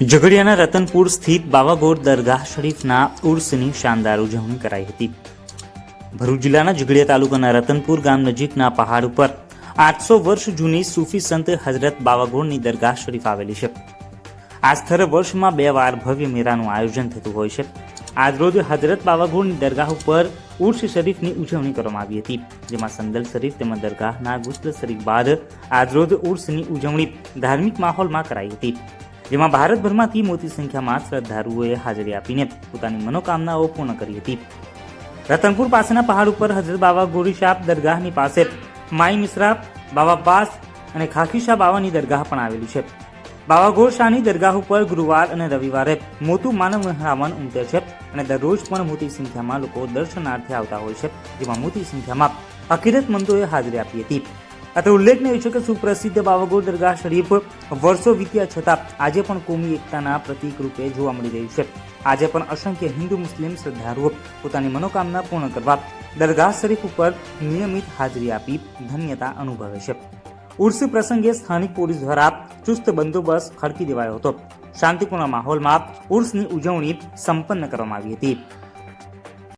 ઝઘડિયાના રતનપુર સ્થિત બાવાગોડ દરગાહ શરીફના ઉર્સની શાનદાર ઉજવણી કરાઈ હતી. ભરૂચ જિલ્લાના ઝઘડિયા તાલુકાના રતનપુર ગામ નજીકના પહાડ ઉપર આઠસો વર્ષ જૂની સૂફી સંત હઝરત બાવાગોડની દરગાહ શરીફ આવેલી છે. આ સ્થળે વર્ષમાં બે વાર ભવ્ય મેળાનું આયોજન થતું હોય છે. આજરોજ હઝરત બાવાગોડની દરગાહ ઉપર ઉર્સ શરીફની ઉજવણી કરવામાં આવી હતી. જેમાં સંદલ શરીફ તેમજ દરગાહના ગુસ્લ શરીફ બાદ આજરોજ ઉર્સની ઉજવણી ધાર્મિક માહોલમાં કરાઈ હતી. જેમાં ભારતભરમાંથી મોટી સંખ્યામાં શ્રદ્ધાળુઓએ હાજરી આપીને પોતાની મનોકામનાઓ પૂર્ણ કરી હતી. રતનપુર પાસેના પહાડ ઉપર હજરત બાબા ગોરીશાપ દરગાહની પાસે માઈ મિશ્રા બાબા પાસ અને ખાખીશા બાવાની દરગાહ પણ આવેલી છે. બાબા ગોરશાહની દરગાહ ઉપર ગુરુવાર અને રવિવારે મોટું માનવ મહેરામણ ઉમટે છે અને દરરોજ પણ મોટી સંખ્યામાં લોકો દર્શનાર્થે આવતા હોય છે. જેમાં મોટી સંખ્યામાં અકીરતમંદોએ હાજરી આપી હતી. અત્રે ઉલ્લેખનીય છે કે સુપ્રસિદ્ધ બાવાગોર દરગાહ શરીફ વર્ષો વીત્યા છતાં આજે પણ કોમી એકતાના પ્રતીક રૂપે જોવા મળી રહ્યું છે. આજે પણ અસંખ્ય હિન્દુ મુસ્લિમ શ્રદ્ધાળુઓ પોતાની મનોકામના પૂર્ણ કરવા દરગાહ શરીફ ઉપર નિયમિત હાજરી આપી ધન્યતા અનુભવે છે. ઉર્સ પ્રસંગે સ્થાનિક પોલીસ દ્વારા ચુસ્ત બંદોબસ્ત ખડકી દેવાયો હતો. શાંતિપૂર્ણ માહોલમાં ઉર્સની ઉજવણી સંપન્ન કરવામાં આવી હતી.